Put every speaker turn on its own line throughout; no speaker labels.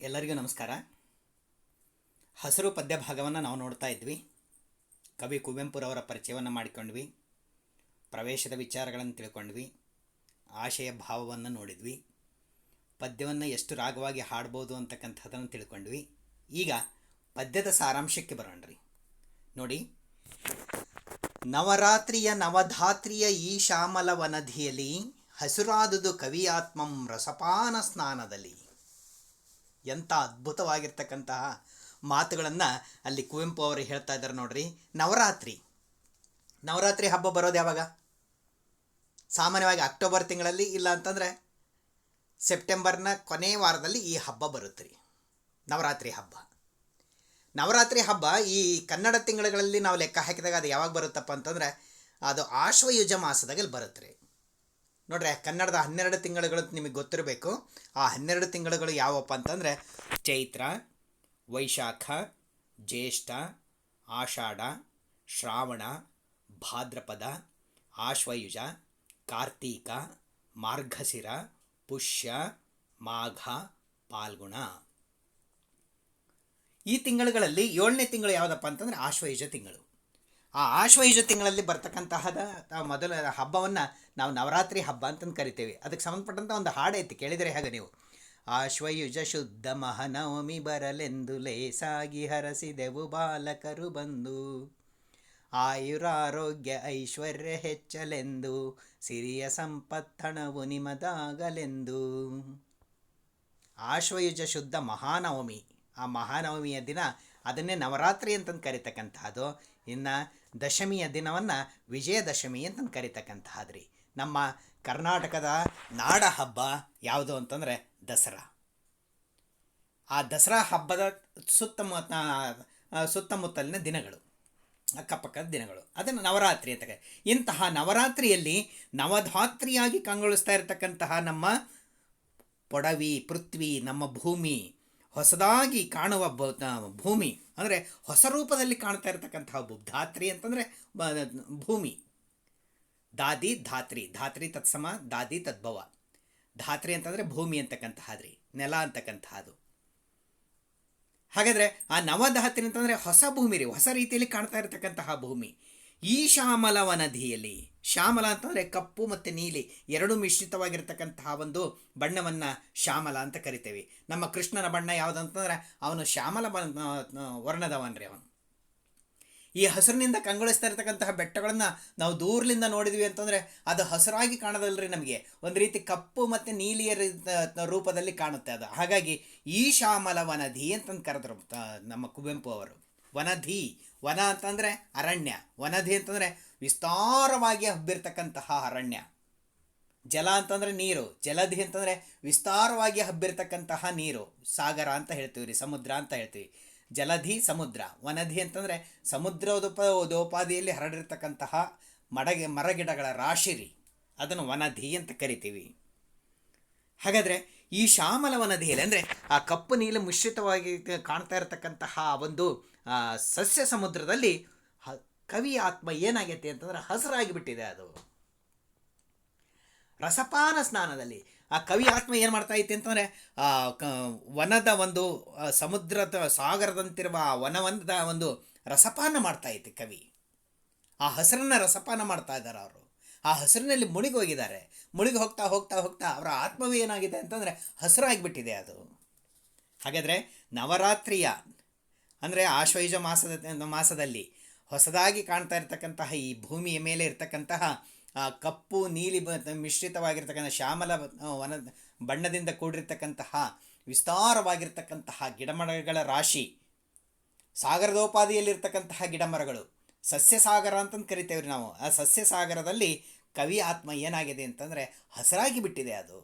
ಎಲ್ಲರಿಗೂ ನಮಸ್ಕಾರ. ಹಸಿರು ಪದ್ಯ ಭಾಗವನ್ನು ನಾವು ನೋಡ್ತಾ ಇದ್ವಿ. ಕವಿ ಕುವೆಂಪುರವರ ಪರಿಚಯವನ್ನು ಮಾಡಿಕೊಂಡ್ವಿ. ಪ್ರವೇಶದ ವಿಚಾರಗಳನ್ನು ತಿಳ್ಕೊಂಡ್ವಿ. ಆಶಯ ಭಾವವನ್ನು ನೋಡಿದ್ವಿ. ಪದ್ಯವನ್ನು ಎಷ್ಟು ರಾಗವಾಗಿ ಹಾಡ್ಬೋದು ಅಂತಕ್ಕಂಥದ್ದನ್ನು ತಿಳ್ಕೊಂಡ್ವಿ. ಈಗ ಪದ್ಯದ ಸಾರಾಂಶಕ್ಕೆ ಬರೋಣ್ರಿ ನೋಡಿ. ನವರಾತ್ರಿಯ ನವಧಾತ್ರಿಯ ಈ ಶ್ಯಾಮಲ ವನಧಿಯಲ್ಲಿ ಹಸಿರಾದುದು ಕವಿಯಾತ್ಮಂ ರಸಪಾನ ಸ್ನಾನದಲ್ಲಿ. ಎಂಥ ಅದ್ಭುತವಾಗಿರ್ತಕ್ಕಂತಹ ಮಾತುಗಳನ್ನು ಅಲ್ಲಿ ಕುವೆಂಪು ಅವರು ಹೇಳ್ತಾ ಇದ್ದಾರೆ ನೋಡ್ರಿ. ನವರಾತ್ರಿ. ನವರಾತ್ರಿ ಹಬ್ಬ ಬರೋದು ಯಾವಾಗ? ಸಾಮಾನ್ಯವಾಗಿ ಅಕ್ಟೋಬರ್ ತಿಂಗಳಲ್ಲಿ ಇಲ್ಲ ಅಂತಂದರೆ ಸೆಪ್ಟೆಂಬರ್ನ ಕೊನೆಯ ವಾರದಲ್ಲಿ ಈ ಹಬ್ಬ ಬರುತ್ತೆ ರೀ. ನವರಾತ್ರಿ ಹಬ್ಬ. ನವರಾತ್ರಿ ಹಬ್ಬ ಈ ಕನ್ನಡ ತಿಂಗಳುಗಳಲ್ಲಿ ನಾವು ಲೆಕ್ಕ ಹಾಕಿದಾಗ ಅದು ಯಾವಾಗ ಬರುತ್ತಪ್ಪ ಅಂತಂದರೆ ಅದು ಆಶ್ವಯುಜ ಮಾಸದಾಗಲ್ಲಿ ಬರುತ್ತೆ ರೀ. ನೋಡ್ರಿ, ಕನ್ನಡದ ಹನ್ನೆರಡು ತಿಂಗಳುಗಳು ನಿಮಗೆ ಗೊತ್ತಿರಬೇಕು. ಆ ಹನ್ನೆರಡು ತಿಂಗಳುಗಳು ಯಾವಪ್ಪ ಅಂತಂದರೆ, ಚೈತ್ರ, ವೈಶಾಖ, ಜ್ಯೇಷ್ಠ, ಆಷಾಢ, ಶ್ರಾವಣ, ಭಾದ್ರಪದ, ಆಶ್ವಯುಜ, ಕಾರ್ತೀಕ ಮಾರ್ಗಶಿರ ಪುಷ್ಯ, ಮಾಘ, ಪಾಲ್ಗುಣ. ಈ ತಿಂಗಳುಗಳಲ್ಲಿ ಏಳನೇ ತಿಂಗಳು ಯಾವುದಪ್ಪ ಅಂತಂದರೆ, ಆಶ್ವಯುಜ ತಿಂಗಳು. ಆ ಆಶ್ವಯುಜ ತಿಂಗಳಲ್ಲಿ ಬರ್ತಕ್ಕಂತಹದ ತ- ಮೊದಲ ಹಬ್ಬವನ್ನು ನಾವು ನವರಾತ್ರಿ ಹಬ್ಬ ಅಂತಂದು ಕರಿತೇವೆ. ಅದಕ್ಕೆ ಸಂಬಂಧಪಟ್ಟಂಥ ಒಂದು ಹಾಡೈತಿ ಕೇಳಿದರೆ ಹೇಗೆ ನೀವು? ಆಶ್ವಯುಜ ಶುದ್ಧ ಮಹನವಮಿ ಬರಲೆಂದು ಲೇಸಾಗಿ ಹರಸಿದೆವು ಬಾಲಕರು ಬಂದು. ಆಯುರಾರೋಗ್ಯ ಐಶ್ವರ್ಯ ಹೆಚ್ಚಲೆಂದು, ಸಿರಿಯ ಸಂಪತ್ತಣವು ನಿಮದಾಗಲೆಂದು. ಆಶ್ವಯುಜ ಶುದ್ಧ ಮಹಾನವಮಿ, ಆ ಮಹಾನವಮಿಯ ದಿನ ಅದನ್ನೇ ನವರಾತ್ರಿ ಅಂತಂದು ಕರಿತಕ್ಕಂತಹದ್ದು ಇನ್ನು ದಶಮಿಯ ದಿನವನ್ನು ವಿಜಯದಶಮಿ ಅಂತಂದು ಕರಿತಕ್ಕಂತಹದ್ದು ರೀ ನಮ್ಮ ಕರ್ನಾಟಕದ ನಾಡ ಹಬ್ಬ ಯಾವುದು ಅಂತಂದರೆ ದಸರಾ. ಆ ದಸರಾ ಹಬ್ಬದ ಸುತ್ತಮುತ್ತ ಸುತ್ತಮುತ್ತಲಿನ ದಿನಗಳು, ಅಕ್ಕಪಕ್ಕದ ದಿನಗಳು. ಅದನ್ನು ನವರಾತ್ರಿ ಅಂತ ಇಂತಹ ನವರಾತ್ರಿಯಲ್ಲಿ ನವಧಾತ್ರಿಯಾಗಿ ಕಂಗೊಳಿಸ್ತಾ ಇರತಕ್ಕಂತಹ ನಮ್ಮ ಪೊಡವಿ, ಪೃಥ್ವಿ, ನಮ್ಮ ಭೂಮಿ ಹೊಸದಾಗಿ ಕಾಣುವ ಭೂಮಿ. ಅಂದರೆ ಹೊಸ ರೂಪದಲ್ಲಿ ಕಾಣ್ತಾ ಇರತಕ್ಕಂತಹ ಧಾತ್ರಿ ಅಂತಂದರೆ ಭೂಮಿ. ದಾದಿ, ಧಾತ್ರಿ. ಧಾತ್ರಿ ತತ್ಸಮ, ದಾದಿ ತದ್ಭವ. ಧಾತ್ರಿ ಅಂತಂದರೆ ಭೂಮಿ ಅಂತಕ್ಕಂತಹದ್ರಿ, ನೆಲ ಅಂತಕ್ಕಂತಹದು. ಹಾಗಾದರೆ ಆ ನವಧಾತ್ರಿ ಅಂತಂದರೆ ಹೊಸ ಭೂಮಿ ರೀ, ಹೊಸ ರೀತಿಯಲ್ಲಿ ಕಾಣ್ತಾ ಇರತಕ್ಕಂತಹ ಭೂಮಿ. ಈ ಶ್ಯಾಮಲವ ನದಿಯಲ್ಲಿ ಶ್ಯಾಮಲ ಅಂತಂದರೆ ಕಪ್ಪು ಮತ್ತು ನೀಲಿ, ಎರಡು ಮಿಶ್ರಿತವಾಗಿರ್ತಕ್ಕಂತಹ ಒಂದು ಬಣ್ಣವನ್ನು ಶ್ಯಾಮಲ ಅಂತ ಕರಿತೇವೆ. ನಮ್ಮ ಕೃಷ್ಣನ ಬಣ್ಣ ಯಾವುದಂತಂದ್ರೆ ಅವನು ಶ್ಯಾಮಲ ವರ್ಣದವನ್ರಿ ಅವನು. ಈ ಹಸಿರಿನಿಂದ ಕಂಗೊಳಿಸ್ತಾ ಇರತಕ್ಕಂತಹ ಬೆಟ್ಟಗಳನ್ನು ನಾವು ದೂರದಿಂದ ನೋಡಿದ್ವಿ ಅಂತಂದರೆ ಅದು ಹಸಿರಾಗಿ ಕಾಣೋದಲ್ರಿ ನಮಗೆ. ಒಂದು ರೀತಿ ಕಪ್ಪು ಮತ್ತು ನೀಲಿಯ ರೂಪದಲ್ಲಿ ಕಾಣುತ್ತೆ ಅದು. ಹಾಗಾಗಿ ಈ ಶ್ಯಾಮಲವ ನದಿ ಅಂತಂದು ಕರೆದ್ರು ನಮ್ಮ ಕುವೆಂಪು ಅವರು. ವನಧಿ. ವನ ಅಂತಂದರೆ ಅರಣ್ಯ. ವನಧಿ ಅಂತಂದರೆ ವಿಸ್ತಾರವಾಗಿ ಹಬ್ಬಿರ್ತಕ್ಕಂತಹ ಅರಣ್ಯ. ಜಲ ಅಂತಂದರೆ ನೀರು. ಜಲಧಿ ಅಂತಂದರೆ ವಿಸ್ತಾರವಾಗಿ ಹಬ್ಬಿರ್ತಕ್ಕಂತಹ ನೀರು. ಸಾಗರ ಅಂತ ಹೇಳ್ತೀವಿ ರೀ ಸಮುದ್ರ ಅಂತ ಹೇಳ್ತೀವಿ. ಜಲಧಿ, ಸಮುದ್ರ. ವನಧಿ ಅಂತಂದರೆ ಸಮುದ್ರದೋಪ, ದೋಪಾದಿಯಲ್ಲಿ ಹರಡಿರ್ತಕ್ಕಂತಹ ಮಡಗೆ, ಮರಗಿಡಗಳ ರಾಶಿ ರೀ. ಅದನ್ನು ವನಧಿ ಅಂತ ಕರಿತೀವಿ. ಹಾಗಾದರೆ ಈ ಶ್ಯಾಮಲವನ ವನಧಿಯಲ್ಲಿ ಅಂದರೆ ಆ ಕಪ್ಪು ನೀಲ ಮಿಶ್ರಿತವಾಗಿ ಕಾಣ್ತಾ ಇರತಕ್ಕಂತಹ ಒಂದು ಸಸ್ಯ ಸಮುದ್ರದಲ್ಲಿ ಕವಿ ಆತ್ಮ ಏನಾಗೈತೆ ಅಂತಂದ್ರೆ ಹಸರಾಗಿ ಬಿಟ್ಟಿದೆ ಅದು. ರಸಪಾನ ಸ್ನಾನದಲ್ಲಿ ಆ ಕವಿ ಆತ್ಮ ಏನು ಮಾಡ್ತಾ ಐತಿ ಅಂತಂದರೆ ವನದ ಒಂದು ಸಮುದ್ರದ ಸಾಗರದಂತಿರುವ ಆ ವನವನದ ಒಂದು ರಸಪಾನ ಮಾಡ್ತಾ ಐತಿ ಕವಿ. ಆ ಹಸಿರನ್ನ ರಸಪಾನ ಮಾಡ್ತಾ ಇದ್ದಾರೆ ಅವರು. ಆ ಹಸಿರಿನಲ್ಲಿ ಮುಳುಗಿ ಹೋಗಿದ್ದಾರೆ ಮುಳುಗಿ ಹೋಗ್ತಾ ಹೋಗ್ತಾ ಹೋಗ್ತಾ ಅವರ ಆತ್ಮವೇ ಏನಾಗಿದೆ ಅಂತಂದರೆ ಹಸಿರಾಗಿಬಿಟ್ಟಿದೆ ಅದು. ಹಾಗಾದರೆ ನವರಾತ್ರಿಯ, ಅಂದರೆ ಆಶ್ವಯುಜ ಮಾಸದ, ಮಾಸದಲ್ಲಿ ಹೊಸದಾಗಿ ಕಾಣ್ತಾ ಇರತಕ್ಕಂತಹ ಈ ಭೂಮಿಯ ಮೇಲೆ ಇರತಕ್ಕಂತಹ ಕಪ್ಪು, ನೀಲಿ ಮಿಶ್ರಿತವಾಗಿರ್ತಕ್ಕಂಥ ಶ್ಯಾಮಲ ವನ, ಬಣ್ಣದಿಂದ ಕೂಡಿರ್ತಕ್ಕಂತಹ ವಿಸ್ತಾರವಾಗಿರ್ತಕ್ಕಂತಹ ಗಿಡಮರಗಳ ರಾಶಿ ಸಾಗರದೋಪಾದಿಯಲ್ಲಿರ್ತಕ್ಕಂತಹ ಗಿಡಮರಗಳು. ಸಸ್ಯಸಾಗರ ಅಂತಂದು ಕರಿತೇವೆ ರೀ ನಾವು. ಆ ಸಸ್ಯಸಾಗರದಲ್ಲಿ ಕವಿ ಆತ್ಮ ಏನಾಗಿದೆ ಅಂತಂದರೆ ಹಸರಾಗಿ ಬಿಟ್ಟಿದೆ ಅದು.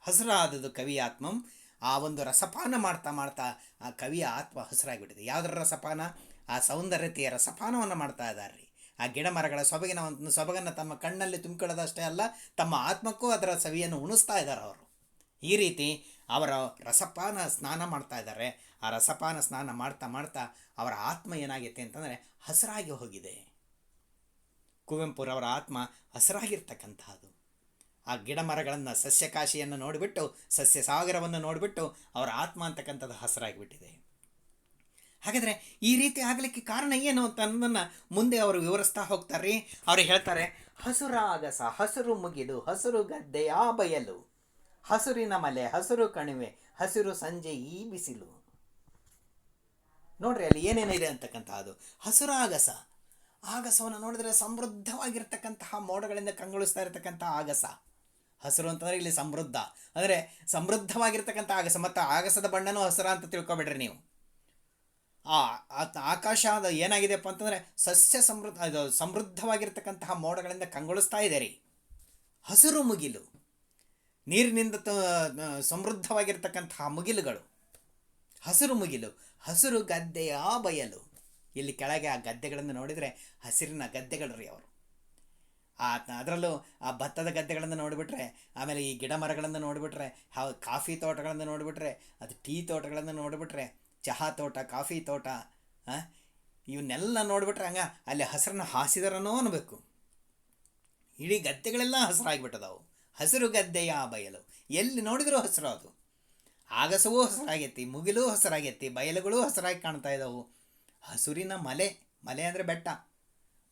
ಹಸರಾದದು ಕವಿ ಆತ್ಮಂ. ಆ ಒಂದು ರಸಪಾನ ಮಾಡ್ತಾ ಮಾಡ್ತಾ ಆ ಕವಿಯ ಆತ್ಮ ಹಸಿರಾಗಿಬಿಟ್ಟಿದೆ ಯಾವುದರ ರಸಪಾನ? ಆ ಸೌಂದರ್ಯತೆಯ ರಸಪಾನವನ್ನು ಮಾಡ್ತಾ ಇದ್ದಾರೆ ರೀ ಆ ಗಿಡ ಮರಗಳ ಸೊಬಗಿನ ಒಂದು ಸೊಬಗನ್ನು ತಮ್ಮ ಕಣ್ಣಲ್ಲಿ ತುಂಬಿಕೊಳ್ಳೋದಷ್ಟೇ ಅಲ್ಲ, ತಮ್ಮ ಆತ್ಮಕ್ಕೂ ಅದರ ಸವಿಯನ್ನು ಉಣಿಸ್ತಾ ಇದ್ದಾರೆ ಅವರು. ಈ ರೀತಿ ಅವರ ರಸಪಾನ ಸ್ನಾನ ಮಾಡ್ತಾ ಇದ್ದಾರೆ ಆ ರಸಪಾನ ಸ್ನಾನ ಮಾಡ್ತಾ ಮಾಡ್ತಾ ಅವರ ಆತ್ಮ ಏನಾಗೈತೆ ಅಂತಂದರೆ ಹಸರಾಗಿ ಹೋಗಿದೆ. ಕುವೆಂಪುರವರ ಆತ್ಮ ಹಸರಾಗಿರ್ತಕ್ಕಂತಹದ್ದು. ಆ ಗಿಡ ಮರಗಳನ್ನು ಸಸ್ಯಕಾಶಿಯನ್ನು ನೋಡಿಬಿಟ್ಟು, ಸಸ್ಯ ಸಾಗರವನ್ನು ನೋಡಿಬಿಟ್ಟು ಅವರ ಆತ್ಮ ಅಂತಕ್ಕಂಥದ್ದು ಹಸರಾಗಿಬಿಟ್ಟಿದೆ. ಹಾಗಾದರೆ ಈ ರೀತಿ ಆಗಲಿಕ್ಕೆ ಕಾರಣ ಏನು ಅಂತ ಅನ್ನೋದನ್ನು ಮುಂದೆ ಅವರು ವಿವರಿಸ್ತಾ ಹೋಗ್ತಾರೆ ಅವ್ರು ಹೇಳ್ತಾರೆ, ಹಸುರಾಗಸ, ಹಸಿರು ಮುಗಿಲು ಹಸಿರು ಗದ್ದೆಯ ಬಯಲು, ಹಸುರಿನ ಮಲೆ, ಹಸಿರು ಕಣಿವೆ, ಹಸಿರು ಸಂಜೆ ಈ ಬಿಸಿಲು. ನೋಡ್ರಿ ಅಲ್ಲಿ ಏನೇನಿದೆ ಅದು. ಹಸುರಾಗಸ ಆಗಸವನ್ನು ನೋಡಿದ್ರೆ ಸಮೃದ್ಧವಾಗಿರ್ತಕ್ಕಂತಹ ಮೋಡಗಳಿಂದ ಕಂಗೊಳಿಸ್ತಾ ಇರತಕ್ಕಂಥ ಆಗಸ. ಹಸಿರು ಅಂತಂದರೆ ಇಲ್ಲಿ ಸಮೃದ್ಧ. ಅಂದರೆ ಸಮೃದ್ಧವಾಗಿರ್ತಕ್ಕಂಥ ಆಗಸ. ಮತ್ತು ಆಗಸದ ಬಣ್ಣನೂ ಹಸಿರ ಅಂತ ತಿಳ್ಕೊಬೇಡ್ರಿ ನೀವು. ಆ ಆಕಾಶ ಅದು ಏನಾಗಿದೆಪ್ಪ ಅಂತಂದರೆ ಸಸ್ಯ ಸಮೃದ್ಧ, ಅದು ಸಮೃದ್ಧವಾಗಿರ್ತಕ್ಕಂತಹ ಮೋಡಗಳಿಂದ ಕಂಗೊಳಿಸ್ತಾ ಇದೆ ರೀ. ಹಸಿರು ಮುಗಿಲು. ನೀರಿನಿಂದ ಸಮೃದ್ಧವಾಗಿರ್ತಕ್ಕಂತಹ ಮುಗಿಲುಗಳು. ಹಸಿರು ಮುಗಿಲು. ಹಸಿರು ಗದ್ದೆಯ ಬಯಲು. ಇಲ್ಲಿ ಕೆಳಗೆ ಆ ಗದ್ದೆಗಳನ್ನು ನೋಡಿದರೆ ಹಸಿರಿನ ಗದ್ದೆಗಳು ರೀ ಅವರು. ಆ ಅದರಲ್ಲೂ ಆ ಭತ್ತದ ಗದ್ದೆಗಳನ್ನು ನೋಡಿಬಿಟ್ರೆ, ಆಮೇಲೆ ಈ ಗಿಡ ಮರಗಳನ್ನು ನೋಡಿಬಿಟ್ರೆ ಹಾವು ಕಾಫಿ ತೋಟಗಳನ್ನು ನೋಡಿಬಿಟ್ರೆ, ಅದು ಟೀ ತೋಟಗಳನ್ನು ನೋಡಿಬಿಟ್ರೆ, ಚಹಾ ತೋಟ, ಕಾಫಿ ತೋಟ ಇವನ್ನೆಲ್ಲ ನೋಡಿಬಿಟ್ರೆ ಹಂಗೆ ಅಲ್ಲಿ ಹಸಿರನ್ನು ಹಾಸಿದರನೋ ಅನ್ಬೇಕು. ಇಡೀ ಗದ್ದೆಗಳೆಲ್ಲ ಹಸಿರಾಗಿಬಿಟ್ಟದವು. ಹಸಿರು ಗದ್ದೆಯ ಬಯಲು. ಎಲ್ಲಿ ನೋಡಿದರೂ ಹಸಿರು ಅದು. ಆಗಸವೂ ಹಸರಾಗೈತಿ, ಮುಗಿಲೂ ಹಸರಾಗೈತಿ, ಬಯಲುಗಳು ಹಸರಾಗಿ ಕಾಣ್ತಾ ಇದ್ದಾವು ಹಸುರಿನ ಮಲೆ ಮಲೆ ಅಂದರೆ ಬೆಟ್ಟ.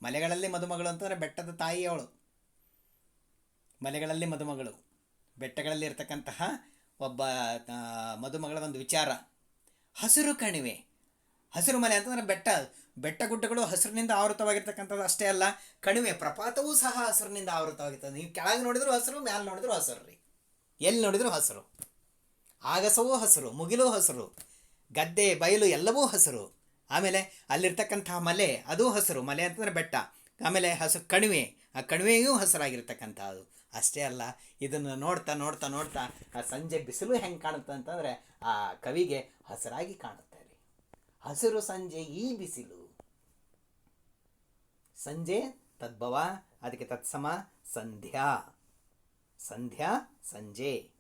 ಮಲೆಗಳಲ್ಲಿ ಮದುಮಗಳು ಅಂತಂದರೆ ಬೆಟ್ಟದ ತಾಯಿ ಅವಳು. ಮಲೆಗಳಲ್ಲಿ ಮದುಮಗಳು. ಬೆಟ್ಟಗಳಲ್ಲಿ ಇರ್ತಕ್ಕಂತಹ ಒಬ್ಬ ಮದುಮಗಳ ಒಂದು ವಿಚಾರ. ಹಸಿರು ಕಣಿವೆ. ಹಸಿರು ಮಲೆ ಅಂತಂದರೆ ಬೆಟ್ಟ. ಬೆಟ್ಟ ಗುಡ್ಡಗಳು ಹಸಿರಿನಿಂದ ಆವೃತವಾಗಿರ್ತಕ್ಕಂಥದ್ದು ಅಷ್ಟೇ ಅಲ್ಲ, ಕಣಿವೆ ಪ್ರಪಾತವೂ ಸಹ ಹಸಿರಿನಿಂದ ಆವೃತವಾಗಿರ್ತದೆ. ನೀವು ಕೆಳಗೆ ನೋಡಿದ್ರು ಹಸಿರು, ಮ್ಯಾಲೆ ನೋಡಿದ್ರು ಹಸಿರು ರೀ. ಎಲ್ಲಿ ನೋಡಿದ್ರು ಹಸಿರು. ಆಗಸವೂ ಹಸಿರು, ಮುಗಿಲೂ ಹಸಿರು, ಗದ್ದೆ, ಬಯಲು ಎಲ್ಲವೂ ಹಸಿರು. ಆಮೇಲೆ ಅಲ್ಲಿರ್ತಕ್ಕಂತಹ ಮಲೆ, ಅದೂ ಹಸಿರು, ಮಲೆ ಅಂತಂದರೆ ಬೆಟ್ಟ. ಆಮೇಲೆ ಹಸು ಕಣಿವೆ, ಆ ಕಣಿವೆಯೂ ಹಸಿರಾಗಿರ್ತಕ್ಕಂಥದ್ದು. ಅಷ್ಟೇ ಅಲ್ಲ, ಇದನ್ನು ನೋಡ್ತಾ ನೋಡ್ತಾ ನೋಡ್ತಾ, ಆ ಸಂಜೆ ಬಿಸಿಲು ಹೆಂಗೆ ಕಾಣುತ್ತೆ ಅಂತಂದರೆ ಆ ಕವಿಗೆ ಹಸಿರಾಗಿ ಕಾಣುತ್ತೆ ರೀ ಹಸಿರು ಸಂಜೆ ಈ ಬಿಸಿಲು. ಸಂಜೆ ತದ್ಭವ, ಅದಕ್ಕೆ ತತ್ಸಮ, ಸಂಧ್ಯಾ. ಸಂಧ್ಯಾ, ಸಂಜೆ.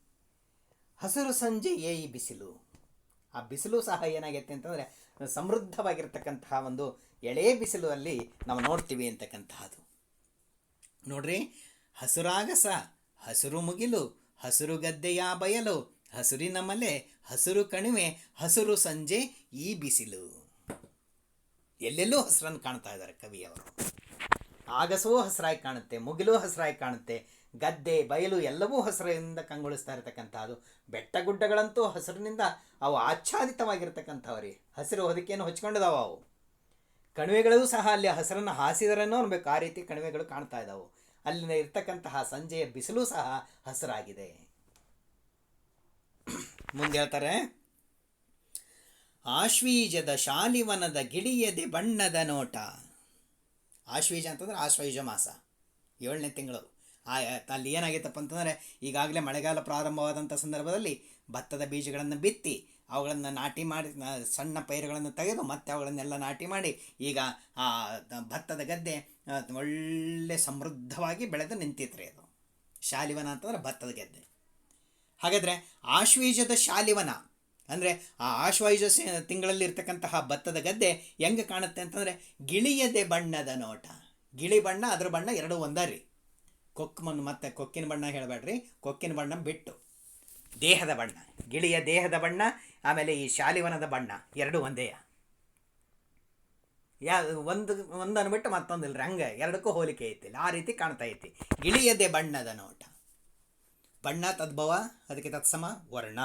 ಹಸಿರು ಸಂಜೆ ಏ ಬಿಸಿಲು. ಆ ಬಿಸಿಲು ಸಹ ಏನಾಗೈತೆ ಅಂತಂದರೆ ಸಮೃದ್ಧವಾಗಿರ್ತಕ್ಕಂತಹ ಒಂದು ಎಳೆ ಬಿಸಿಲು ಅಲ್ಲಿ ನಾವು ನೋಡ್ತೀವಿ ಅಂತಕ್ಕಂತಹದ್ದು ನೋಡ್ರಿ, ಹಸುರಾಗಸ, ಹಸಿರು ಮುಗಿಲು, ಹಸಿರು ಗದ್ದೆಯ ಬಯಲು, ಹಸುರಿನ ಮಲೆ, ಹಸಿರು ಕಣಿವೆ, ಹಸಿರು ಸಂಜೆ, ಈ ಬಿಸಿಲು. ಎಲ್ಲೆಲ್ಲೂ ಹಸಿರನ್ನು ಕಾಣ್ತಾ ಇದ್ದಾರೆ ಕವಿಯವರು. ಆಗಸವೂ ಹಸಿರಾಗಿ ಕಾಣುತ್ತೆ, ಮುಗಿಲು ಹಸಿರಾಗಿ ಕಾಣುತ್ತೆ. ಗದ್ದೆ, ಬಯಲು ಎಲ್ಲವೂ ಹಸಿರಿನಿಂದ ಕಂಗೊಳಿಸ್ತಾ ಇರತಕ್ಕಂಥದ್ದು ಬೆಟ್ಟ ಗುಡ್ಡಗಳಂತೂ ಹಸಿರಿನಿಂದ ಅವು ಆಚ್ಛಾದಿತವಾಗಿರ್ತಕ್ಕಂಥವ್ರಿ. ಹಸಿರು ಹೊದಿಕೆಯನ್ನು ಹೊಚ್ಕೊಂಡಿದಾವ ಅವು. ಕಣಿವೆಗಳು ಸಹ ಅಲ್ಲಿ ಹಸಿರನ್ನು ಹಾಸಿದರನ್ನೋ ಅನ್ಬೇಕು ಆ ರೀತಿ ಕಣಿವೆಗಳು ಕಾಣ್ತಾ ಇದ್ದಾವೆ ಅಲ್ಲಿನ ಇರ್ತಕ್ಕಂತಹ ಸಂಜೆಯ ಬಿಸಿಲು ಸಹ ಹಸಿರಾಗಿದೆ. ಮುಂದೆ ಹೇಳ್ತಾರೆ, ಆಶ್ವೀಜದ ಶಾಲಿವನದ ಗಿಳಿಯದೆ ಬಣ್ಣದ ನೋಟ. ಆಶ್ವೀಜ ಅಂತಂದ್ರೆ ಆಶ್ವೀಜ ಮಾಸ. ಏಳನೇ ತಿಂಗಳು. ಆ, ಅಲ್ಲಿ ಏನಾಗೈತಪ್ಪ ಅಂತಂದರೆ, ಈಗಾಗಲೇ ಮಳೆಗಾಲ ಪ್ರಾರಂಭವಾದಂಥ ಸಂದರ್ಭದಲ್ಲಿ ಭತ್ತದ ಬೀಜಗಳನ್ನು ಬಿತ್ತಿ, ಅವುಗಳನ್ನು ನಾಟಿ ಮಾಡಿ ಸಣ್ಣ ಪೈರುಗಳನ್ನು ತೆಗೆದು ಮತ್ತೆ ಅವುಗಳನ್ನೆಲ್ಲ ನಾಟಿ ಮಾಡಿ, ಈಗ ಆ ಭತ್ತದ ಗದ್ದೆ ಒಳ್ಳೆ ಸಮೃದ್ಧವಾಗಿ ಬೆಳೆದು ನಿಂತಿತ್ರಿ ಅದು. ಶಾಲಿವನ ಅಂತಂದ್ರೆ ಭತ್ತದ ಗದ್ದೆ. ಹಾಗಾದರೆ ಆಶ್ವೀಜದ ಶಾಲಿವನ, ಅಂದರೆ ಆ ಆಶ್ವಯುಜ ತಿಂಗಳಲ್ಲಿರ್ತಕ್ಕಂತಹ ಭತ್ತದ ಗದ್ದೆ ಹೆಂಗೆ ಕಾಣುತ್ತೆ ಅಂತಂದರೆ, ಗಿಳಿಯದೆ ಬಣ್ಣದ ನೋಟ. ಗಿಳಿ ಬಣ್ಣ, ಅದರ ಬಣ್ಣ ಎರಡೂ ಒಂದ ರೀ ಕೊಕ್ಕು ಮಣ್ಣು ಮತ್ತೆ ಕೊಕ್ಕಿನ ಬಣ್ಣ ಹೇಳಬೇಡ್ರಿ. ಕೊಕ್ಕಿನ ಬಣ್ಣ ಬಿಟ್ಟು. ದೇಹದ ಬಣ್ಣ. ಗಿಳಿಯ ದೇಹದ ಬಣ್ಣ, ಆಮೇಲೆ ಈ ಶಾಲಿವನದ ಬಣ್ಣ. ಎರಡು ಒಂದೇಯ ಯಾ, ಒಂದು ಒಂದನ್ನು ಬಿಟ್ಟು ಮತ್ತೊಂದಿಲ್ಲ ಹಂಗೆ ಎರಡಕ್ಕೂ ಹೋಲಿಕೆ ಐತಿ. ಆ ರೀತಿ ಕಾಣ್ತಾ ಐತಿ. ಗಿಳಿಯದೆ ಬಣ್ಣದ ನೋಟ. ಬಣ್ಣ ತದ್ಭವ, ಅದಕ್ಕೆ ತತ್ಸಮ, ವರ್ಣ.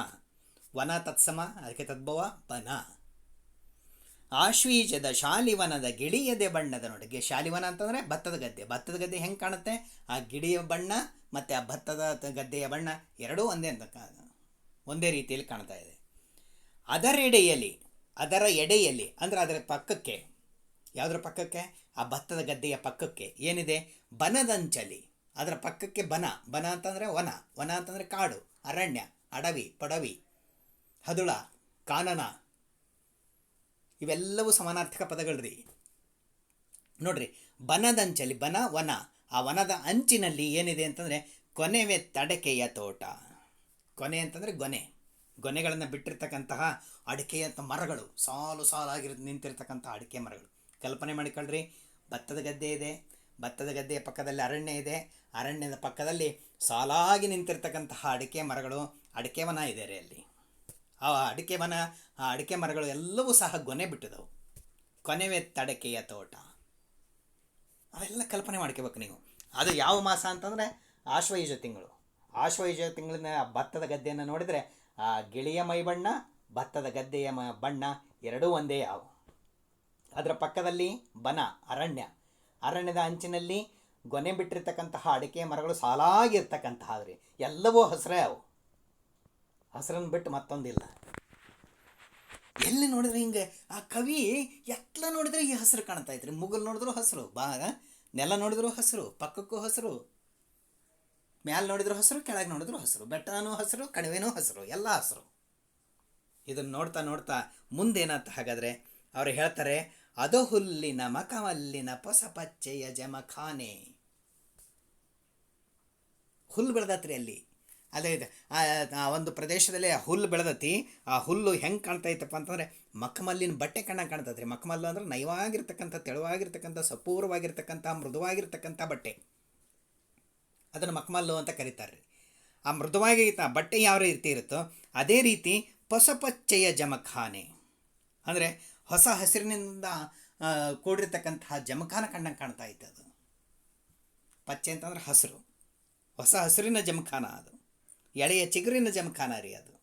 ವನ ತತ್ಸಮ, ಅದಕ್ಕೆ ತದ್ಭವ ಬನ ಆಶ್ವೀಜದ ಶಾಲಿವನದ ಗಿಳಿಯದೆ ಬಣ್ಣದ ನೋಡಿ ಶಾಲಿವನ ಅಂತಂದರೆ ಭತ್ತದ ಗದ್ದೆ. ಭತ್ತದ ಗದ್ದೆ ಹೆಂಗೆ ಕಾಣುತ್ತೆ? ಆ ಗಿಳಿಯ ಬಣ್ಣ ಮತ್ತು ಆ ಭತ್ತದ ಗದ್ದೆಯ ಬಣ್ಣ ಎರಡೂ ಒಂದೇ ಅಂತ ಒಂದೇ ರೀತಿಯಲ್ಲಿ ಕಾಣ್ತಾ ಇದೆ. ಅದರೆಡೆಯಲ್ಲಿ, ಅದರ ಎಡೆಯಲ್ಲಿ, ಅಂದರೆ ಅದರ ಪಕ್ಕಕ್ಕೆ, ಯಾವುದರ ಪಕ್ಕಕ್ಕೆ? ಆ ಭತ್ತದ ಗದ್ದೆಯ ಪಕ್ಕಕ್ಕೆ ಏನಿದೆ? ಬನದಂಚಲಿ. ಅದರ ಪಕ್ಕಕ್ಕೆ ಬನ. ಬನ ಅಂತಂದರೆ ವನ. ವನ ಅಂತಂದರೆ ಕಾಡು. ಅರಣ್ಯ. ಅಡವಿ, ಪಡವಿ, ಹದುಳ, ಕಾನನ ಇವೆಲ್ಲವೂ ಸಮಾನಾರ್ಥಕ ಪದಗಳು ರೀ ನೋಡ್ರಿ, ಬನದಂಚಲಿ ಬನ ವನ ಆ ವನದ ಅಂಚಿನಲ್ಲಿ ಏನಿದೆ ಅಂತಂದರೆ ಕೊನೆವೆ ತಡಕೆಯ ತೋಟ. ಕೊನೆ ಅಂತಂದರೆ ಗೊನೆ. ಗೊನೆಗಳನ್ನು ಬಿಟ್ಟಿರ್ತಕ್ಕಂತಹ ಅಡಿಕೆಯ ಮರಗಳು, ಸಾಲು ಸಾಲಾಗಿರ್ ನಿಂತಿರ್ತಕ್ಕಂಥ ಅಡಿಕೆ ಮರಗಳು. ಕಲ್ಪನೆ ಮಾಡಿಕೊಳ್ಳ್ರಿ ಭತ್ತದ ಗದ್ದೆ ಇದೆ. ಭತ್ತದ ಗದ್ದೆಯ ಪಕ್ಕದಲ್ಲಿ ಅರಣ್ಯ ಇದೆ. ಅರಣ್ಯದ ಪಕ್ಕದಲ್ಲಿ ಸಾಲಾಗಿ ನಿಂತಿರ್ತಕ್ಕಂತಹ ಅಡಿಕೆ ಮರಗಳು, ಅಡಿಕೆ ವನ ಇದೆ ರೀ ಅಲ್ಲಿ. ಆ ಅಡಿಕೆ ಮನ ಆ ಅಡಿಕೆ ಮರಗಳು ಎಲ್ಲವೂ ಸಹ ಗೊನೆ ಬಿಟ್ಟಿದವು. ಕೊನೆವೆ ತಡಕೆಯ ತೋಟ. ಅವೆಲ್ಲ ಕಲ್ಪನೆ ಮಾಡ್ಕೋಬೇಕು ನೀವು. ಅದು ಯಾವ ಮಾಸ ಅಂತಂದರೆ ಆಶ್ವಯುಜ ತಿಂಗಳು. ಆಶ್ವಯುಜ ತಿಂಗಳಿನ ಭತ್ತದ ಗದ್ದೆಯನ್ನು ನೋಡಿದರೆ ಆ ಗಿಳಿಯ ಮೈ ಬಣ್ಣ ಭತ್ತದ ಗದ್ದೆಯ ಮ, ಬಣ್ಣ ಎರಡೂ ಒಂದೇ ಯಾವು ಅದರ ಪಕ್ಕದಲ್ಲಿ ಬನ, ಅರಣ್ಯ. ಅರಣ್ಯದ ಅಂಚಿನಲ್ಲಿ ಗೊನೆ ಬಿಟ್ಟಿರ್ತಕ್ಕಂತಹ ಅಡಿಕೆ ಮರಗಳು ಸಾಲಾಗಿರ್ತಕ್ಕಂತಹ ರೀ ಎಲ್ಲವೂ ಹಸಿರೇ ಅವು. ಹಸಿರನ್ನು ಬಿಟ್ಟು ಮತ್ತೊಂದಿಲ್ಲ. ಎಲ್ಲಿ ನೋಡಿದ್ರೆ ಹಿಂಗೆ? ಆ ಕವಿ ಎತ್ಲ ನೋಡಿದ್ರೆ ಈ ಹಸಿರು ಕಾಣ್ತಾ ಐತ್ರಿ ಮುಗಲ್ ನೋಡಿದ್ರು ಹಸಿರು. ಬಾ ನೆಲ ನೋಡಿದ್ರು ಹಸಿರು, ಪಕ್ಕಕ್ಕೂ ಹಸಿರು, ಮ್ಯಾಲೆ ನೋಡಿದ್ರು ಹಸಿರು, ಕೆಳಗೆ ನೋಡಿದ್ರು ಹಸಿರು, ಬೆಟ್ಟನೂ ಹಸಿರು, ಕಣಿವೆನೂ ಹಸಿರು, ಎಲ್ಲ ಹಸಿರು. ಇದನ್ನು ನೋಡ್ತಾ ನೋಡ್ತಾ ಮುಂದೇನಂತ ಹಾಗಾದರೆ ಅವರು ಹೇಳ್ತಾರೆ, ಅದು ಹುಲ್ಲಿನ ಮಕಮಲ್ಲಿನ ಪೊಸ ಪಚ್ಚೆಯ ಜಮಖಾನೆ. ಹುಲ್ಲು ಬೆಳೆದತ್ರಿ ಅಲ್ಲಿ. ಅದೇ ಇದೆ. ಆ ಒಂದು ಪ್ರದೇಶದಲ್ಲಿ ಆ ಹುಲ್ಲು ಬೆಳೆದತಿ. ಆ ಹುಲ್ಲು ಹೆಂಗೆ ಕಾಣ್ತಾ ಇತ್ತಪ್ಪ ಅಂತಂದರೆ ಮಖಮಲ್ಲಿನ ಬಟ್ಟೆ ಕಣ್ಣಂಗೆ ರೀ ಮಖಮಲ್ಲು ಅಂದ್ರೆ ನಯವಾಗಿರ್ತಕ್ಕಂಥ ತೆಳುವಾಗಿರ್ತಕ್ಕಂಥ, ಸಪೂರವಾಗಿರ್ತಕ್ಕಂಥ, ಮೃದುವಾಗಿರ್ತಕ್ಕಂಥ ಬಟ್ಟೆ. ಅದನ್ನು ಮಖಮಲ್ಲು ಅಂತ ಕರೀತಾರೆ ರೀ ಆ ಮೃದುವಾಗಿ ಆ ಬಟ್ಟೆ ಯಾವ ರೀತಿ ಇರುತ್ತೋ ಅದೇ ರೀತಿ ಪಸಪಚ್ಚೆಯ ಜಮಖಾನೆ. ಅಂದರೆ ಹೊಸ ಹಸಿರಿನಿಂದ ಕೂಡಿರ್ತಕ್ಕಂತಹ ಜಮಖಾನ ಕಣ್ಣಂಗೆ ಕಾಣ್ತಾ ಇತ್ತು ಅದು. ಪಚ್ಚೆ ಅಂತಂದ್ರೆ ಹಸಿರು. ಹೊಸ ಹಸಿರಿನ ಜಮಖಾನ ಅದು. ಎಳೆಯ ಚಿಗುರಿನ ಜಮಖಾನ ರೀ ಅದು.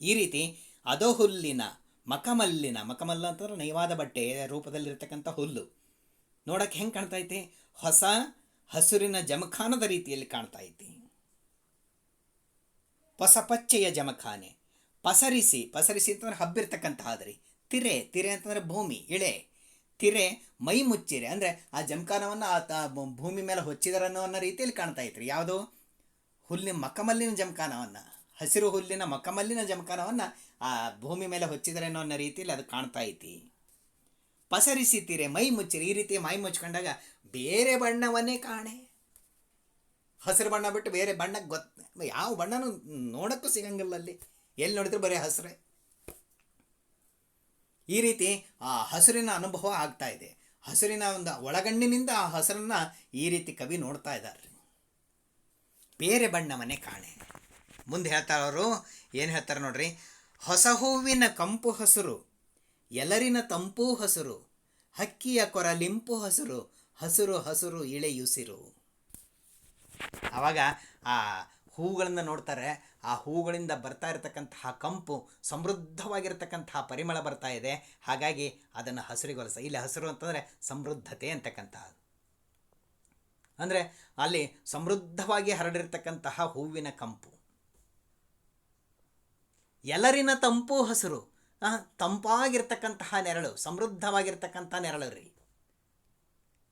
ಈ ರೀತಿ ಅದೋ ಹುಲ್ಲಿನ ಮಕಮಲ್ಲಿನ, ಮಕಮಲ್ಲ ಅಂತಂದ್ರೆ ನಯವಾದ ಬಟ್ಟೆ ರೂಪದಲ್ಲಿರ್ತಕ್ಕಂಥ ಹುಲ್ಲು. ನೋಡಕ್ಕೆ ಹೆಂಗೆ ಕಾಣ್ತಾ ಐತಿ ಹೊಸ ಹಸುರಿನ ಜಮಖಾನದ ರೀತಿಯಲ್ಲಿ ಕಾಣ್ತಾ ಐತಿ ಹೊಸ ಪಚ್ಚೆಯ ಜಮಖಾನೆ. ಪಸರಿಸಿ ಪಸರಿಸಿ ಅಂತಂದ್ರೆ ಹಬ್ಬಿರ್ತಕ್ಕಂತಹದ್ರಿ ತಿರೆ ತಿರೆ ಅಂತಂದ್ರೆ ಭೂಮಿ, ಇಳೆ. ತಿರೆ ಮೈ ಮುಚ್ಚಿರೆ ಅಂದರೆ ಆ ಜಮಖಾನವನ್ನು ಆ ಭೂಮಿ ಮೇಲೆ ಹೊಚ್ಚಿದರ ಅನ್ನೋ ಅನ್ನೋ ರೀತಿಯಲ್ಲಿ ಕಾಣ್ತಾ ಐತ್ರಿ ಯಾವುದು? ಹುಲ್ಲಿನ ಮಕಮಲ್ಲಿನ ಜಮಖಾನವನ್ನು, ಹಸಿರು ಹುಲ್ಲಿನ ಮಕಮಲ್ಲಿನ ಜಮಖಾನವನ್ನು ಆ ಭೂಮಿ ಮೇಲೆ ಹೊಚ್ಚಿದರೆ ಅನ್ನೋ ರೀತಿಯಲ್ಲಿ ಅದು ಕಾಣ್ತಾ ಐತಿ. ಪಸರಿಸಿ ತಿರೆ ಮೈ ಮುಚ್ಚಿರಿ. ಈ ರೀತಿ ಮೈ ಮುಚ್ಕೊಂಡಾಗ ಬೇರೆ ಬಣ್ಣವನ್ನೇ ಕಾಣೆ. ಹಸಿರು ಬಣ್ಣ ಬಿಟ್ಟು ಬೇರೆ ಬಣ್ಣಕ್ಕೆ ಗೊತ್ತ ಯಾವ ಬಣ್ಣನೂ ನೋಡೋಕ್ಕೂ ಸಿಗಂಗಿಲ್ಲ ಅಲ್ಲಿ. ಎಲ್ಲಿ ನೋಡಿದ್ರು ಬರೀ ಹಸಿರೇ. ಈ ರೀತಿ ಆ ಹಸಿರಿನ ಅನುಭವ ಆಗ್ತಾ ಇದೆ. ಹಸಿರಿನ ಒಂದು ಒಳಗಣ್ಣಿನಿಂದ ಆ ಹಸಿರನ್ನ ಈ ರೀತಿ ಕವಿ ನೋಡ್ತಾ ಇದ್ದಾರೆ. ಬೇರೆ ಬಣ್ಣವನ್ನೇ ಕಾಣೆ. ಮುಂದೆ ಹೇಳ್ತಾರೆ ಅವರು, ಏನು ಹೇಳ್ತಾರೆ ನೋಡ್ರಿ? ಹೊಸ ಹೂವಿನ ಕಂಪು ಹಸುರು ಎಲರಿನ ತಂಪು ಹಸುರು, ಹಕ್ಕಿಯ ಕೊರ ಲಿಂಪು ಹಸುರು ಹಸುರು ಹಸುರು ಇಳೆಯುಸಿರು. ಆವಾಗ ಆ ಹೂಗಳನ್ನು ನೋಡ್ತಾರೆ, ಆ ಹೂಗಳಿಂದ ಬರ್ತಾ ಇರತಕ್ಕಂತಹ ಕಂಪು ಸಮೃದ್ಧವಾಗಿರ್ತಕ್ಕಂತಹ ಪರಿಮಳ ಬರ್ತಾ ಇದೆ. ಹಾಗಾಗಿ ಅದನ್ನು ಹಸಿರುಗೊಳಿಸ, ಇಲ್ಲಿ ಹಸಿರು ಅಂತಂದರೆ ಸಮೃದ್ಧತೆ ಅಂತಕ್ಕಂತಹದ್ದು. ಅಂದರೆ ಅಲ್ಲಿ ಸಮೃದ್ಧವಾಗಿ ಹರಡಿರ್ತಕ್ಕಂತಹ ಹೂವಿನ ಕಂಪು. ಎಲರಿನ ತಂಪು ಹಸಿರು. ತಂಪಾಗಿರ್ತಕ್ಕಂತಹ ನೆರಳು, ಸಮೃದ್ಧವಾಗಿರ್ತಕ್ಕಂಥ ನೆರಳು ರೀ.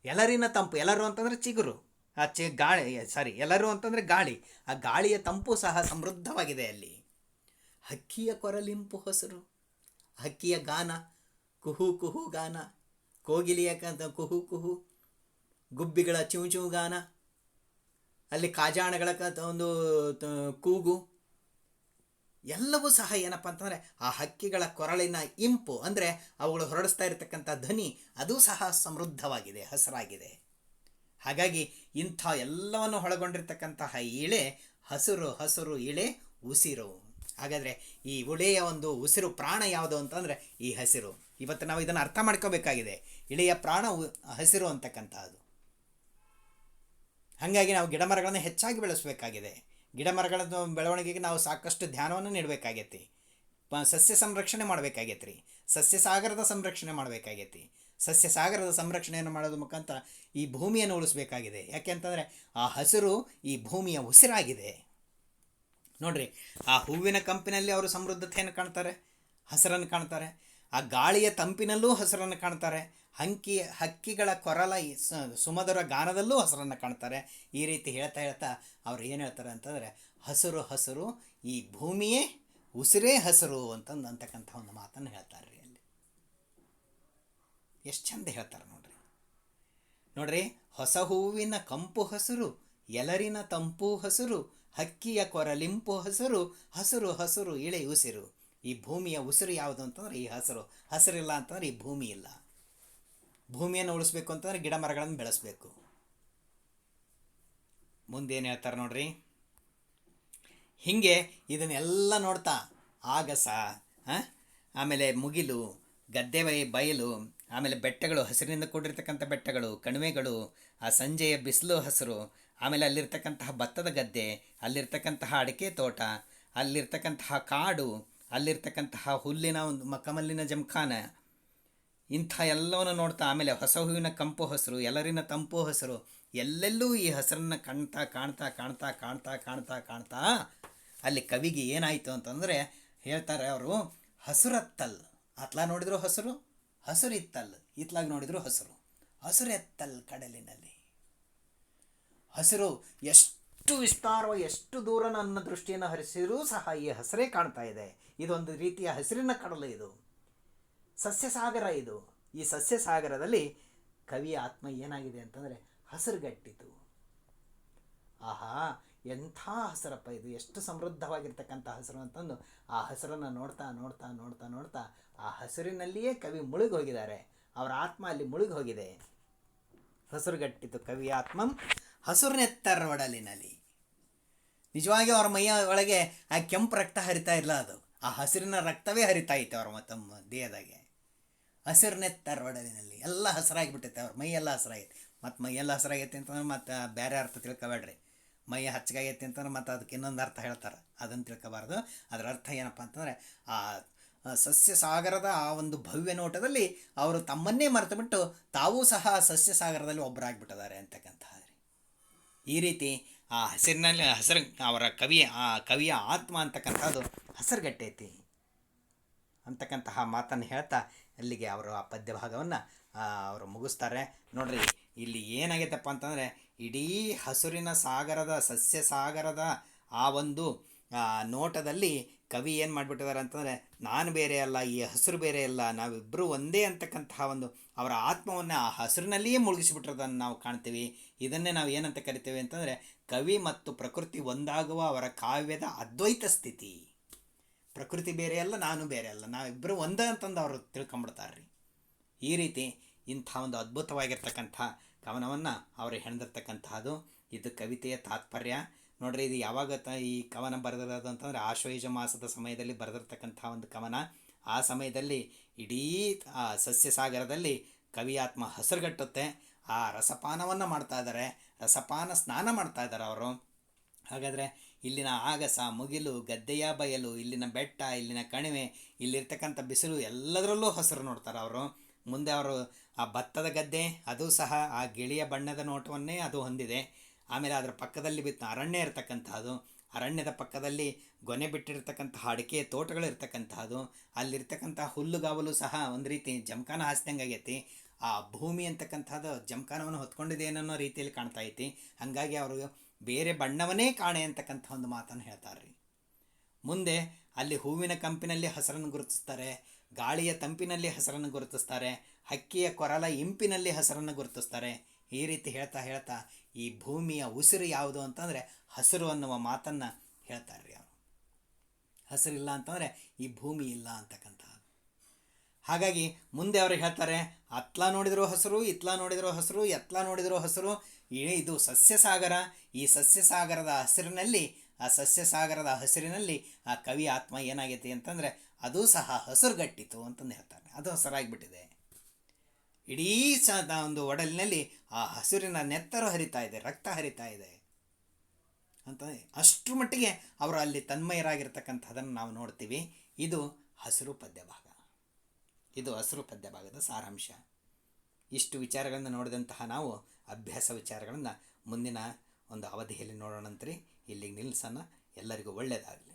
ಎಲ್ಲರಿನ ತಂಪು, ಎಲ್ಲರು ಅಂತಂದ್ರೆ ಚಿಗುರು. ಆ, ಚಿ, ಗಾಳಿ ಸಾರಿ ಎಲ್ಲರೂ ಅಂತಂದರೆ ಗಾಳಿ. ಆ ಗಾಳಿಯ ತಂಪು ಸಹ ಸಮೃದ್ಧವಾಗಿದೆ ಅಲ್ಲಿ. ಹಕ್ಕಿಯ ಕೊರಲಿಂಪು ಹಸಿರು. ಹಕ್ಕಿಯ ಗಾನ, ಕುಹು ಕುಹು ಗಾನ. ಕೋಗಿಲಿಯ ಕುಹು ಕುಹು. ಗುಬ್ಬಿಗಳ ಚಿವು ಗಾನ ಅಲ್ಲಿ ಕಾಜಾಣಗಳ ಒಂದು ಕೂಗು, ಎಲ್ಲವೂ ಸಹ ಏನಪ್ಪ ಅಂತಂದರೆ ಆ ಹಕ್ಕಿಗಳ ಕೊರಳಿನ ಇಂಪು ಅಂದರೆ ಅವುಗಳು ಹೊರಡಿಸ್ತಾ ಇರತಕ್ಕಂಥ ಧ್ವನಿ ಅದು ಸಹ ಸಮೃದ್ಧವಾಗಿದೆ, ಹಸರಾಗಿದೆ. ಹಾಗಾಗಿ ಇಂಥ ಎಲ್ಲವನ್ನು ಒಳಗೊಂಡಿರ್ತಕ್ಕಂತಹ ಇಳೆ ಹಸಿರು ಹಸಿರು ಇಳೆ ಉಸಿರು. ಹಾಗಾದರೆ ಈ ಉಳೆಯ ಒಂದು ಉಸಿರು ಪ್ರಾಣ ಯಾವುದು ಅಂತಂದರೆ ಈ ಹಸಿರು. ಇವತ್ತು ನಾವು ಇದನ್ನು ಅರ್ಥ ಮಾಡ್ಕೋಬೇಕಾಗಿದೆ. ಇಳೆಯ ಪ್ರಾಣ ಹಸಿರು ಅಂತಕ್ಕಂಥದ್ದು ಹಾಗಾಗಿ ನಾವು ಗಿಡ ಮರಗಳನ್ನು ಹೆಚ್ಚಾಗಿ ಬೆಳೆಸಬೇಕಾಗಿದೆ. ಗಿಡ ಮರಗಳ ಬೆಳವಣಿಗೆಗೆ ನಾವು ಸಾಕಷ್ಟು ಧ್ಯಾನವನ್ನು ನೀಡಬೇಕಾಗೈತಿ. ಸಸ್ಯ ಸಂರಕ್ಷಣೆ ಮಾಡಬೇಕಾಗೈತಿ ಸಸ್ಯ ಸಾಗರದ ಸಂರಕ್ಷಣೆ ಮಾಡಬೇಕಾಗೈತಿ. ಸಸ್ಯ ಸಾಗರದ ಸಂರಕ್ಷಣೆಯನ್ನು ಮಾಡೋದ್ರ ಮುಖಾಂತರ ಈ ಭೂಮಿಯನ್ನು ಉಳಿಸಬೇಕಾಗಿದೆ. ಯಾಕೆ ಅಂತಂದರೆ ಆ ಹಸಿರು ಈ ಭೂಮಿಯ ಉಸಿರಾಗಿದೆ. ನೋಡ್ರಿ, ಆ ಹೂವಿನ ಕಂಪಿನಲ್ಲಿ ಅವರು ಸಮೃದ್ಧತೆಯನ್ನು ಕಾಣ್ತಾರೆ, ಹಸಿರನ್ನು ಕಾಣ್ತಾರೆ. ಆ ಗಾಳಿಯ ತಂಪಿನಲ್ಲೂ ಹಸಿರನ್ನು ಕಾಣ್ತಾರೆ. ಹಂಕಿ, ಹಕ್ಕಿಗಳ ಕೊರಲ ಸುಮಧುರ ಗಾನದಲ್ಲೂ ಹಸಿರನ್ನು ಕಾಣ್ತಾರೆ. ಈ ರೀತಿ ಹೇಳ್ತಾ ಹೇಳ್ತಾ ಅವ್ರು ಏನು ಹೇಳ್ತಾರೆ ಅಂತಂದರೆ, ಹಸಿರು ಹಸಿರು, ಈ ಭೂಮಿಯೇ ಉಸಿರೇ ಹಸಿರು ಅಂತಂದು ಅಂತಕ್ಕಂಥ ಒಂದು ಮಾತನ್ನು ಹೇಳ್ತಾರೆ ರೀ ಅಲ್ಲಿ. ಎಷ್ಟು ಚಂದ ಹೇಳ್ತಾರೆ ನೋಡ್ರಿ. ನೋಡ್ರಿ, ಹೊಸ ಹೂವಿನ ಕಂಪು ಹಸಿರು, ಎಲರಿನ ತಂಪು ಹಸಿರು, ಹಕ್ಕಿಯ ಕೊರಲಿಂಪು ಹಸಿರು ಹಸಿರು ಹಸಿರು ಇಳೆ ಉಸಿರು. ಈ ಭೂಮಿಯ ಉಸಿರು ಯಾವುದು ಅಂತಂದ್ರೆ ಈ ಹಸಿರು, ಹಸಿರಿಲ್ಲ ಅಂತಂದ್ರೆ ಈ ಭೂಮಿ ಇಲ್ಲ. ಭೂಮಿಯನ್ನು ಉಳಿಸ್ಬೇಕು ಅಂತಂದ್ರೆ ಗಿಡ ಮರಗಳನ್ನು ಬೆಳೆಸಬೇಕು. ಮುಂದೇನು ಹೇಳ್ತಾರೆ ನೋಡ್ರಿ? ಹೀಗೆ ಇದನ್ನೆಲ್ಲ ನೋಡ್ತಾ ಆಗಸ? ಆಮೇಲೆ ಮುಗಿಲು, ಗದ್ದೆ ಬಯಲು, ಆಮೇಲೆ ಬೆಟ್ಟಗಳು, ಹಸಿರಿನಿಂದ ಕೂಡಿರ್ತಕ್ಕಂಥ ಬೆಟ್ಟಗಳು, ಕಣಿವೆಗಳು, ಆ ಸಂಜೆಯ ಬಿಸಿಲು, ಹಸಿರು, ಆಮೇಲೆ ಅಲ್ಲಿರ್ತಕ್ಕಂತಹ ಭತ್ತದ ಗದ್ದೆ, ಅಲ್ಲಿರ್ತಕ್ಕಂತಹ ಅಡಿಕೆ ತೋಟ, ಅಲ್ಲಿರ್ತಕ್ಕಂತಹ ಕಾಡು ಅಲ್ಲಿರ್ತಕ್ಕಂತಹ ಹುಲ್ಲಿನ ಒಂದು ಮಕಮಲ್ಲಿನ ಜಮಖಾನ, ಇಂಥ ಎಲ್ಲವನ್ನು ನೋಡ್ತಾ ಆಮೇಲೆ ಹೊಸ ಹೂವಿನ ಕಂಪು ಹಸಿರು, ಎಲ್ಲರಿನ ತಂಪು ಹಸಿರು, ಎಲ್ಲೆಲ್ಲೂ ಈ ಹಸಿರನ್ನು ಕಾಣ್ತಾ ಕಾಣ್ತಾ ಕಾಣ್ತಾ ಕಾಣ್ತಾ ಕಾಣ್ತಾ ಕಾಣ್ತಾ ಅಲ್ಲಿ ಕವಿಗೆ ಏನಾಯಿತು ಅಂತಂದರೆ ಹೇಳ್ತಾರೆ ಅವರು, ಹಸುರತ್ತಲ್. ಅತ್ಲ ನೋಡಿದ್ರು ಹಸಿರು, ಹಸುರಿತ್ತಲ್. ಇತ್ಲಾಗ ನೋಡಿದ್ರು ಹಸಿರು. ಹಸುರೆತ್ತಲ್ ಕಡಲಿನಲ್ಲಿ. ಹಸಿರು ಎಷ್ಟು ವಿಸ್ತಾರ, ಎಷ್ಟು ದೂರ ನನ್ನ ದೃಷ್ಟಿಯನ್ನು ಹರಿಸಿದ್ರೂ ಸಹ ಈ ಹಸಿರೇ ಕಾಣ್ತಾ ಇದೆ. ಇದೊಂದು ರೀತಿಯ ಹಸಿರಿನ ಕಡಲ ಇದು. ಸಸ್ಯಸಾಗರ ಇದು. ಈ ಸಸ್ಯಸಾಗರದಲ್ಲಿ ಕವಿಯ ಆತ್ಮ ಏನಾಗಿದೆ ಅಂತಂದರೆ ಹಸಿರುಗಟ್ಟಿತು. ಆಹಾ, ಎಂಥ ಹಸಿರಪ್ಪ ಇದು. ಎಷ್ಟು ಸಮೃದ್ಧವಾಗಿರ್ತಕ್ಕಂಥ ಹಸಿರು ಅಂತಂದು ಆ ಹಸಿರನ್ನು ನೋಡ್ತಾ ನೋಡ್ತಾ ನೋಡ್ತಾ ನೋಡ್ತಾ ಆ ಹಸಿರಿನಲ್ಲಿಯೇ ಕವಿ ಮುಳುಗಿ ಹೋಗಿದ್ದಾರೆ ಅವರ ಆತ್ಮ ಅಲ್ಲಿ ಮುಳುಗಿ ಹೋಗಿದೆ ಹಸಿರುಗಟ್ಟಿತು ಕವಿಯ ಆತ್ಮಂ ಹಸುರನೆತ್ತರ ಒಡಲಿನಲ್ಲಿ ನಿಜವಾಗಿ ಅವರ ಮೈಯ ಒಳಗೆ ಆ ಕೆಂಪು ರಕ್ತ ಹರಿತಾ ಇಲ್ಲ ಅದು. ಆ ಹಸಿರಿನ ರಕ್ತವೇ ಹರಿತಾ ಇತ್ತು ಅವ್ರ ತಮ್ಮ ದೇಹದಾಗೆ. ಹಸಿರನೆತ್ತಾರ ಒಡಲಿನಲ್ಲಿ ಎಲ್ಲ ಹಸಿರಾಗಿಬಿಟ್ಟೈತೆ ಅವ್ರ ಮೈಯೆಲ್ಲ ಹಸಿರಾಗೈತೆ. ಮತ್ತು ಎಲ್ಲ ಹಸಿರಾಗೈತೆ ಅಂತಂದ್ರೆ ಮತ್ತು ಬೇರೆ ಅರ್ಥ ತಿಳ್ಕೊಬೇಡ್ರಿ. ಮೈ ಹಚ್ಚಗಾಗೈತೆ ಅಂತಂದ್ರೆ ಮತ್ತು ಅದಕ್ಕೆ ಇನ್ನೊಂದು ಅರ್ಥ ಹೇಳ್ತಾರೆ. ಅದನ್ನು ತಿಳ್ಕೊಬಾರ್ದು. ಅದರ ಅರ್ಥ ಏನಪ್ಪ ಅಂತಂದರೆ ಆ ಸಸ್ಯ ಸಾಗರದ ಆ ಒಂದು ಭವ್ಯ ನೋಟದಲ್ಲಿ ಅವರು ತಮ್ಮನ್ನೇ ಮರೆತುಬಿಟ್ಟು ತಾವೂ ಸಹ ಸಸ್ಯ ಸಾಗರದಲ್ಲಿ ಒಬ್ಬರಾಗ್ಬಿಟ್ಟಿದ್ದಾರೆ ಅಂತಕ್ಕಂತಹ ಈ ರೀತಿ ಆ ಹಸಿರಿನಲ್ಲಿ, ಹಸಿರು, ಅವರ ಕವಿಯ, ಆ ಕವಿಯ ಆತ್ಮ ಅಂತಕ್ಕಂಥದ್ದು ಹಸಿರುಗಟ್ಟೈತಿ. ಅಂತಕ್ಕಂತಹ ಮಾತನ್ನು ಹೇಳ್ತಾ ಅಲ್ಲಿಗೆ ಅವರು ಆ ಪದ್ಯ ಭಾಗವನ್ನು ಅವರು ಮುಗಿಸ್ತಾರೆ. ನೋಡ್ರಿ, ಇಲ್ಲಿ ಏನಾಗೈತಪ್ಪ ಅಂತಂದರೆ, ಇಡೀ ಹಸುರಿನ ಸಾಗರದ ಸಸ್ಯ ಸಾಗರದ ಆ ಒಂದು ನೋಟದಲ್ಲಿ ಕವಿ ಏನು ಮಾಡಿಬಿಟ್ಟಿದ್ದಾರೆ ಅಂತಂದರೆ, ನಾನು ಬೇರೆ ಅಲ್ಲ, ಈ ಹಸಿರು ಬೇರೆ ಅಲ್ಲ ನಾವಿಬ್ಬರು ಒಂದೇ ಅಂತಕ್ಕಂತಹ ಒಂದು ಅವರ ಆತ್ಮವನ್ನು ಆ ಹಸಿರಿನಲ್ಲಿಯೇ ಮುಳುಗಿಸಿಬಿಟ್ಟಿರೋದನ್ನು ನಾವು ಕಾಣ್ತೀವಿ. ಇದನ್ನೇ ನಾವು ಏನಂತ ಕರಿತೇವೆ ಅಂತಂದರೆ, ಕವಿ ಮತ್ತು ಪ್ರಕೃತಿ ಒಂದಾಗುವ ಅವರ ಕಾವ್ಯದ ಅದ್ವೈತ ಸ್ಥಿತಿ. ಪ್ರಕೃತಿ ಬೇರೆ ಅಲ್ಲ, ನಾನು ಬೇರೆ ಅಲ್ಲ ನಾವಿಬ್ಬರು ಒಂದೇ ಅಂತಂದು ಅವರು ತಿಳ್ಕೊಂಬಿಡ್ತಾರೆ ಈ ರೀತಿ ಇಂಥ ಒಂದು ಅದ್ಭುತವಾಗಿರ್ತಕ್ಕಂಥ ಕವನವನ್ನು ಅವರು ಹೆಣೆದಿರ್ತಕ್ಕಂತಹದ್ದು ಇದು ಕವಿತೆಯ ತಾತ್ಪರ್ಯ. ನೋಡ್ರಿ, ಇದು ಯಾವಾಗ ಈ ಕವನ ಬರೆದಿರೋದು ಅಂತಂದರೆ ಆಶ್ವಯುಜ ಮಾಸದ ಸಮಯದಲ್ಲಿ ಬರೆದಿರ್ತಕ್ಕಂಥ ಒಂದು ಕವನ. ಆ ಸಮಯದಲ್ಲಿ ಇಡೀ, ಆ, ಸಸ್ಯಸಾಗರದಲ್ಲಿ ಕವಿಯಾತ್ಮ ಹಸಿರುಗಟ್ಟುತ್ತೆ. ಆ ರಸಪಾನವನ್ನು ಮಾಡ್ತಾ ಇದ್ದಾರೆ ರಸಪಾನ ಸ್ನಾನ ಮಾಡ್ತಾ ಇದ್ದಾರೆ ಅವರು. ಹಾಗಾದರೆ ಇಲ್ಲಿನ ಆಗಸ, ಮುಗಿಲು, ಗದ್ದೆಯ ಬಯಲು, ಇಲ್ಲಿನ ಬೆಟ್ಟ, ಇಲ್ಲಿನ ಕಣಿವೆ, ಇಲ್ಲಿರ್ತಕ್ಕಂಥ ಬಿಸಿಲು ಎಲ್ಲದರಲ್ಲೂ ಹಸಿರು ನೋಡ್ತಾರೆ ಅವರು. ಮುಂದೆ ಅವರು ಆ ಭತ್ತದ ಗದ್ದೆ, ಅದು ಸಹ ಆ ಗಿಳಿಯ ಬಣ್ಣದ ನೋಟವನ್ನೇ ಅದು ಹೊಂದಿದೆ. ಆಮೇಲೆ ಅದರ ಪಕ್ಕದಲ್ಲಿ ಬಿತ್ತ, ಅರಣ್ಯ ಇರತಕ್ಕಂಥದ್ದು ಅರಣ್ಯದ ಪಕ್ಕದಲ್ಲಿ ಗೊನೆ ಬಿಟ್ಟಿರ್ತಕ್ಕಂತಹ ಅಡಿಕೆ ತೋಟಗಳು ಇರ್ತಕ್ಕಂತಹದ್ದು ಅಲ್ಲಿರ್ತಕ್ಕಂಥ ಹುಲ್ಲುಗಾವಲು ಸಹ ಒಂದು ರೀತಿ ಜಮಖಾನ ಹಾಸ್ದಂಗೆ ಆಗೈತಿ. ಆ ಭೂಮಿ ಅಂತಕ್ಕಂಥದ್ದು ಜಮಖಾನವನ್ನು ಹೊತ್ಕೊಂಡಿದೆ ಅನ್ನೋ ರೀತಿಯಲ್ಲಿ ಕಾಣ್ತಾ ಐತಿ. ಹಾಗಾಗಿ ಅವರು ಬೇರೆ ಬಣ್ಣವನ್ನೇ ಕಾಣೆ ಅಂತಕ್ಕಂಥ ಒಂದು ಮಾತನ್ನು ಹೇಳ್ತಾರೆ ರೀ ಮುಂದೆ ಅಲ್ಲಿ ಹೂವಿನ ಕಂಪಿನಲ್ಲಿ ಹಸರನ್ನು ಗುರುತಿಸ್ತಾರೆ, ಗಾಳಿಯ ತಂಪಿನಲ್ಲಿ ಹಸರನ್ನು ಗುರುತಿಸ್ತಾರೆ, ಹಕ್ಕಿಯ ಕೊರಲ ಇಂಪಿನಲ್ಲಿ ಹಸರನ್ನು ಗುರುತಿಸ್ತಾರೆ. ಈ ರೀತಿ ಹೇಳ್ತಾ ಹೇಳ್ತಾ ಈ ಭೂಮಿಯ ಉಸಿರು ಯಾವುದು ಅಂತಂದರೆ ಹಸಿರು ಅನ್ನುವ ಮಾತನ್ನು ಹೇಳ್ತಾರೆ ರೀ ಅವರು. ಹಸಿರಿಲ್ಲ ಅಂತಂದರೆ ಈ ಭೂಮಿ ಇಲ್ಲ ಅಂತಕ್ಕಂತಹ ಹಾಗಾಗಿ ಮುಂದೆ ಅವರು ಹೇಳ್ತಾರೆ, ಅತ್ಲ ನೋಡಿದರೂ ಹಸಿರು, ಇತ್ಲ ನೋಡಿದರೂ ಹಸಿರು, ಎತ್ಲ ನೋಡಿದರೂ ಹಸಿರು. ಇದು ಸಸ್ಯಸಾಗರ. ಈ ಸಸ್ಯಸಾಗರದ ಹಸಿರಿನಲ್ಲಿ, ಆ ಸಸ್ಯಸಾಗರದ ಹಸಿರಿನಲ್ಲಿ ಆ ಕವಿ ಆತ್ಮ ಏನಾಗೈತಿ ಅಂತಂದರೆ, ಅದು ಸಹ ಹಸಿರುಗಟ್ಟಿತು ಅಂತಂದು ಹೇಳ್ತಾರೆ. ಅದು ಹಸಿರಾಗಿಬಿಟ್ಟಿದೆ. ಇಡೀ ಸ ಒಂದು ಒಡಲಿನಲ್ಲಿ ಆ ಹಸಿರಿನ ನೆತ್ತರು ಹರಿತಾ ಇದೆ, ರಕ್ತ ಹರಿತಾ ಇದೆ ಅಂತ ಅಷ್ಟರ ಮಟ್ಟಿಗೆ ಅವರು ಅಲ್ಲಿ ತನ್ಮಯರಾಗಿರ್ತಕ್ಕಂಥದ್ದನ್ನು ನಾವು ನೋಡ್ತೀವಿ. ಇದು ಹಸಿರು ಪದ್ಯ ಭಾಗ. ಇದು ಹಸಿರು ಪದ್ಯ ಭಾಗದ ಸಾರಾಂಶ. ಇಷ್ಟು ವಿಚಾರಗಳನ್ನು ನೋಡಿದಂತಹ ನಾವು ಅಭ್ಯಾಸ ವಿಚಾರಗಳನ್ನು ಮುಂದಿನ ಒಂದು ಅವಧಿಯಲ್ಲಿ ನೋಡೋಣಂತ್ರಿ. ಇಲ್ಲಿಗೆ ನಿಲ್ಲಿಸೋಣ. ಎಲ್ಲರಿಗೂ ಒಳ್ಳೆಯದಾಗಲಿ.